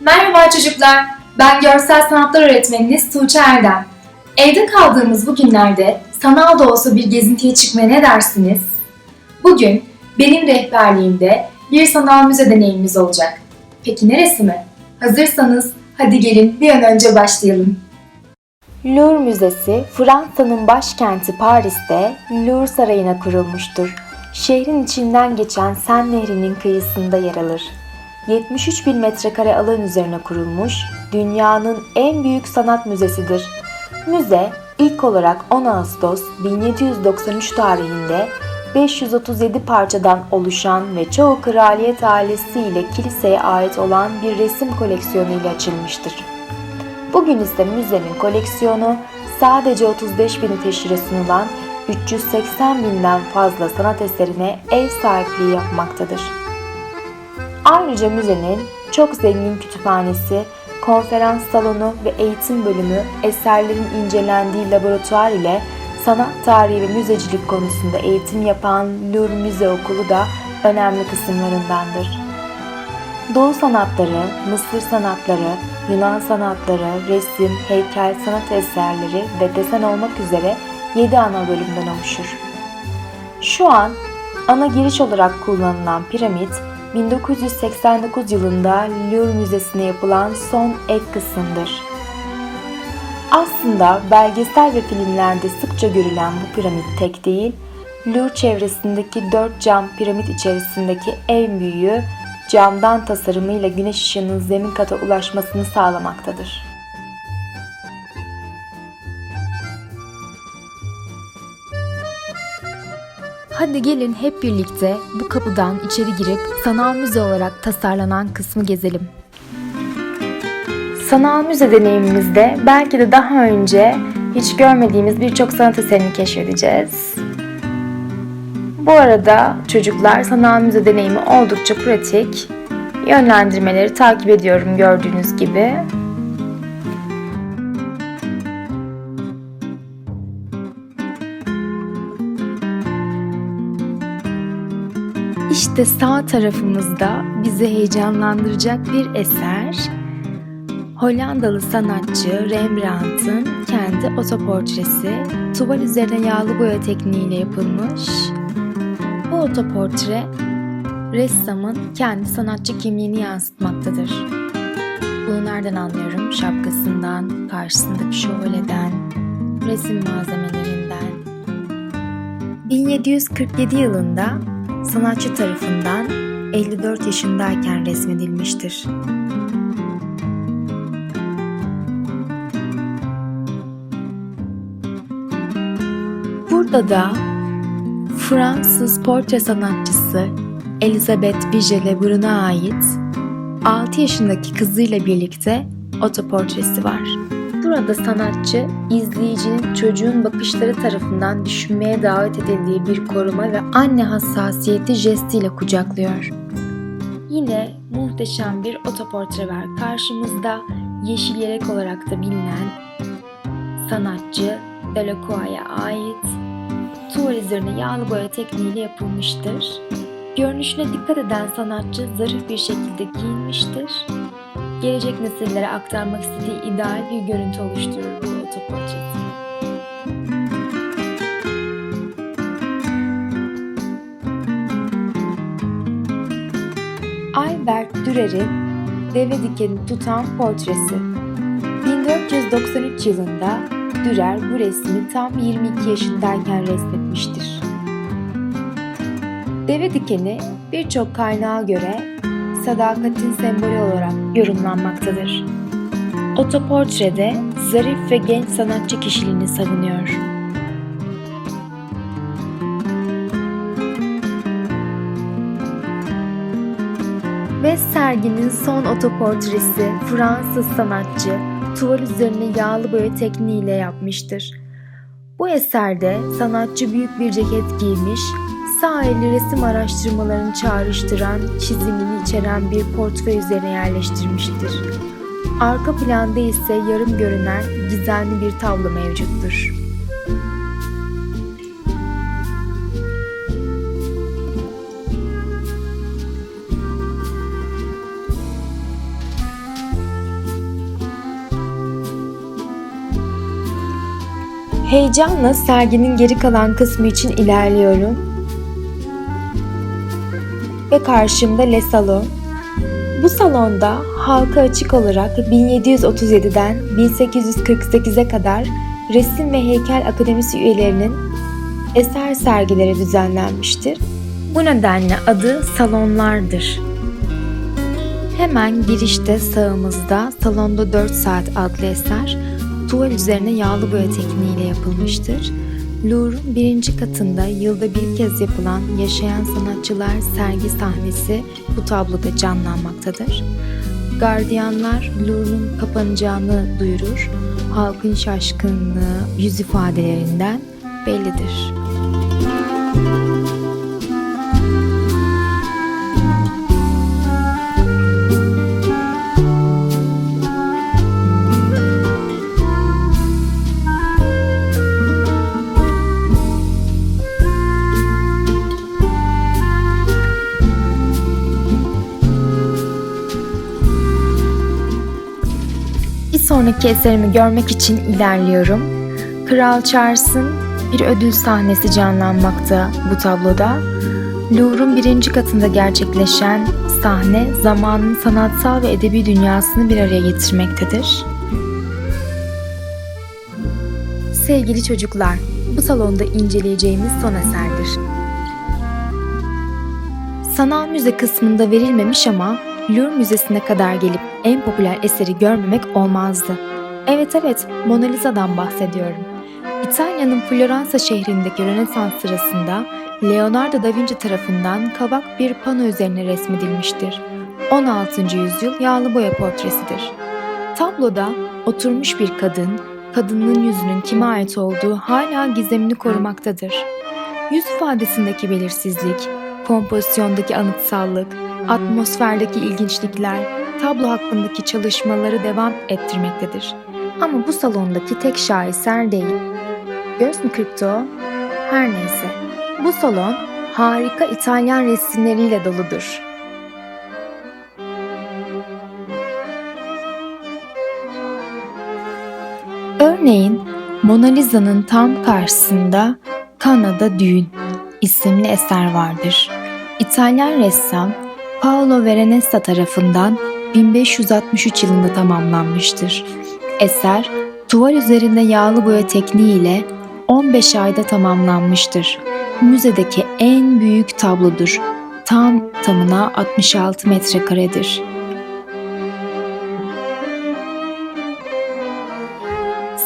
Merhaba çocuklar, ben görsel sanatlar öğretmeniniz Tuğçe Erdem. Evde kaldığımız bu günlerde sanal da olsa bir gezintiye çıkmaya ne dersiniz? Bugün benim rehberliğimde bir sanal müze deneyimimiz olacak. Peki neresi mi? Hazırsanız hadi gelin bir an önce başlayalım. Louvre Müzesi, Fransa'nın başkenti Paris'te Louvre Sarayı'na kurulmuştur. Şehrin içinden geçen Sen Nehri'nin kıyısında yer alır. 73 bin metrekare alan üzerine kurulmuş, dünyanın en büyük sanat müzesidir. Müze, ilk olarak 10 Ağustos 1793 tarihinde 537 parçadan oluşan ve çoğu kraliyet ailesi ile kiliseye ait olan bir resim koleksiyonu ile açılmıştır. Bugün ise müzenin koleksiyonu sadece 35 bini teşhire sunulan 380 binden fazla sanat eserine ev sahipliği yapmaktadır. Ayrıca müzenin çok zengin kütüphanesi, konferans salonu ve eğitim bölümü eserlerin incelendiği laboratuvar ile sanat tarihi ve müzecilik konusunda eğitim yapan Louvre Müze Okulu da önemli kısımlarındandır. Doğu sanatları, Mısır sanatları, Yunan sanatları, resim, heykel, sanat eserleri ve desen olmak üzere 7 ana bölümden oluşur. Şu an ana giriş olarak kullanılan piramit 1989 yılında Louvre Müzesi'ne yapılan son ek kısımdır. Aslında belgesel ve filmlerde sıkça görülen bu piramit tek değil, Louvre çevresindeki dört cam piramit içerisindeki en büyüğü camdan tasarımıyla güneş ışığının zemin kata ulaşmasını sağlamaktadır. Hadi gelin hep birlikte bu kapıdan içeri girip sanal müze olarak tasarlanan kısmı gezelim. Sanal müze deneyimimizde belki de daha önce hiç görmediğimiz birçok sanat eserini keşfedeceğiz. Bu arada çocuklar sanal müze deneyimi oldukça pratik. Yönlendirmeleri takip ediyorum gördüğünüz gibi. İşte sağ tarafımızda bizi heyecanlandıracak bir eser. Hollandalı sanatçı Rembrandt'ın kendi otoportresi tuval üzerine yağlı boya tekniğiyle yapılmış. Bu otoportre ressamın kendi sanatçı kimliğini yansıtmaktadır. Bunu nereden anlıyorum? Şapkasından, karşısındaki şövaleden, resim malzemelerinden. 1747 yılında sanatçı tarafından 54 yaşındayken resmedilmiştir. Burada da Fransız portre sanatçısı Elizabeth Vigée Lebrun'a ait 6 yaşındaki kızıyla birlikte otoportresi var. Burada sanatçı izleyicinin çocuğun bakışları tarafından düşünmeye davet edildiği bir koruma ve anne hassasiyeti jestiyle kucaklıyor. Yine muhteşem bir otoportre var karşımızda yeşil yelek olarak da bilinen sanatçı Delacroix'a ait tuval üzerine yağlı boya tekniğiyle yapılmıştır. Görünüşüne dikkat eden sanatçı zarif bir şekilde giyinmiştir. Gelecek nesillere aktarmak istediği ideal bir görüntü oluşturur bu otoportresi. Albert Dürer'in deve dikeni tutan portresi. 1493 yılında Dürer bu resmi tam 22 yaşındayken resmetmiştir. Deve dikeni birçok kaynağa göre sadakatin sembolü olarak yorumlanmaktadır. Otoportrede zarif ve genç sanatçı kişiliğini savunuyor. Ve serginin son otoportresi Fransız sanatçı tuval üzerine yağlı boya tekniğiyle yapmıştır. Bu eserde sanatçı büyük bir ceket giymiş, sağ elli resim araştırmalarını çağrıştıran, çizimini içeren bir portföy üzerine yerleştirmiştir. Arka planda ise yarım görünen, gizemli bir tablo mevcuttur. Heyecanla serginin geri kalan kısmı için ilerliyorum ve karşımda Le Salon. Bu salonda halka açık olarak 1737'den 1848'e kadar resim ve heykel akademisi üyelerinin eser sergileri düzenlenmiştir. Bu nedenle adı salonlardır. Hemen girişte sağımızda Salonda 4 Saat adlı eser tuval üzerine yağlı boya tekniğiyle yapılmıştır. Louvre'un birinci katında yılda bir kez yapılan Yaşayan Sanatçılar sergi sahnesi bu tabloda canlanmaktadır. Gardiyanlar Louvre'un kapanacağını duyurur. Halkın şaşkınlığı yüz ifadelerinden bellidir. Sonraki eserimi görmek için ilerliyorum. Kral Charles'ın bir ödül sahnesi canlanmakta bu tabloda. Louvre'un birinci katında gerçekleşen sahne zamanın sanatsal ve edebi dünyasını bir araya getirmektedir. Sevgili çocuklar, bu salonda inceleyeceğimiz son eserdir. Sanal müze kısmında verilmemiş ama Louvre Müzesi'ne kadar gelip en popüler eseri görmemek olmazdı. Evet evet, Mona Lisa'dan bahsediyorum. İtalya'nın Floransa şehrindeki Rönesans sırasında Leonardo da Vinci tarafından kabak bir pano üzerine resmedilmiştir. 16. yüzyıl yağlı boya portresidir. Tabloda oturmuş bir kadın, kadının yüzünün kime ait olduğu hala gizemini korumaktadır. Yüz ifadesindeki belirsizlik, kompozisyondaki anıtsallık, atmosferdeki ilginçlikler tablo hakkındaki çalışmaları devam ettirmektedir. Ama bu salondaki tek şaheser değil. Göz mü kırptı? Her neyse. Bu salon harika İtalyan resimleriyle doludur. Örneğin Mona Lisa'nın tam karşısında Kanada Düğün isimli eser vardır. İtalyan ressam Paolo Veronese tarafından 1563 yılında tamamlanmıştır. Eser, tuval üzerinde yağlı boya tekniğiyle 15 ayda tamamlanmıştır. Müzedeki en büyük tablodur. Tam tamına 66 metrekaredir.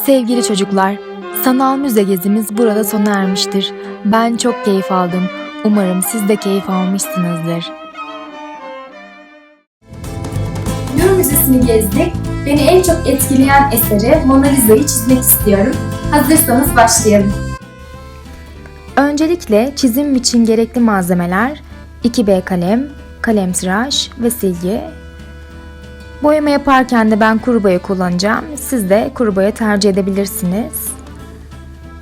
Sevgili çocuklar, sanal müze gezimiz burada sona ermiştir. Ben çok keyif aldım. Umarım siz de keyif almışsınızdır. Müzesi'ni gezdik. Beni en çok etkileyen eseri Mona Lisa'yı çizmek istiyorum. Hazırsanız başlayalım. Öncelikle çizim için gerekli malzemeler 2B kalem, kalem tıraş ve silgi. Boyama yaparken de ben kuru boya kullanacağım. Siz de kuru boya tercih edebilirsiniz.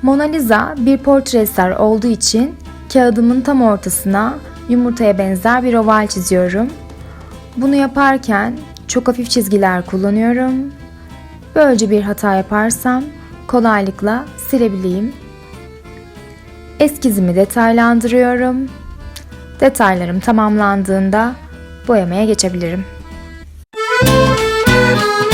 Mona Lisa bir portre eser olduğu için kağıdımın tam ortasına yumurtaya benzer bir oval çiziyorum. Bunu yaparken çok hafif çizgiler kullanıyorum. Böylece bir hata yaparsam kolaylıkla silebileyim. Eskizimi detaylandırıyorum. Detaylarım tamamlandığında boyamaya geçebilirim. Ben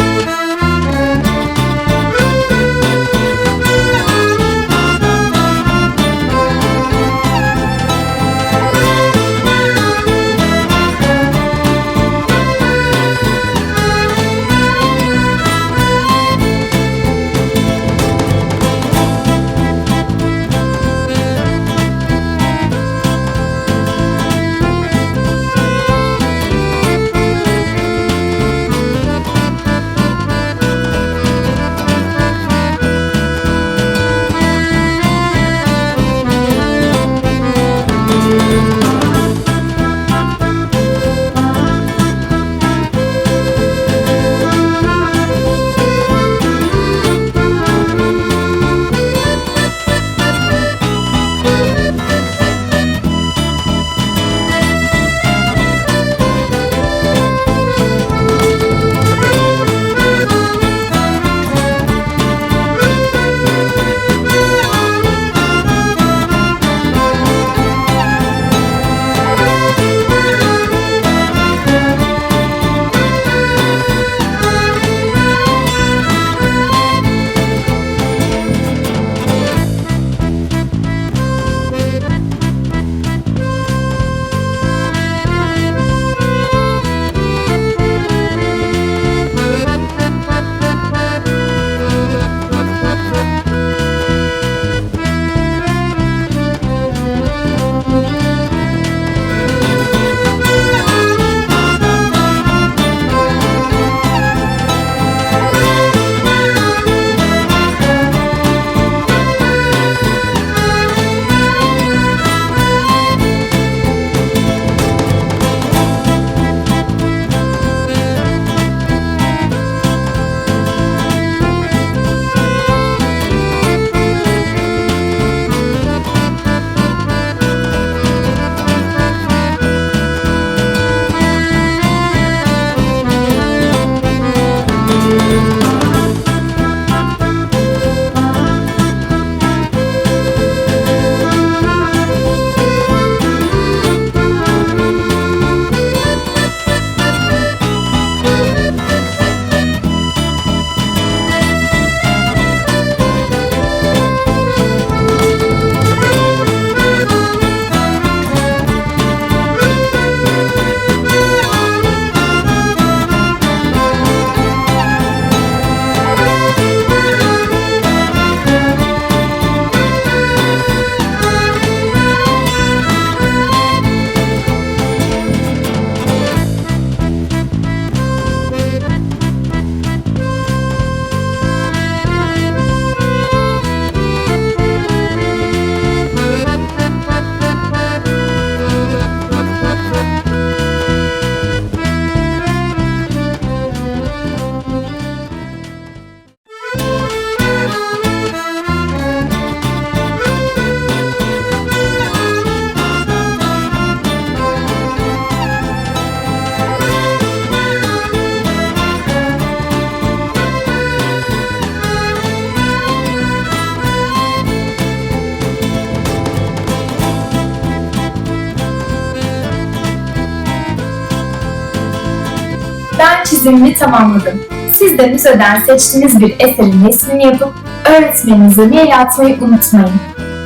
çizimimi tamamladım. Siz de müzeden seçtiğiniz bir eserin resmini yapıp öğretmeninize mail atmayı unutmayın.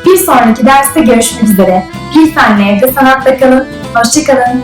Bir sonraki derste görüşmek üzere. Bir Fenli Evde Sanatla kalın. Hoşçakalın.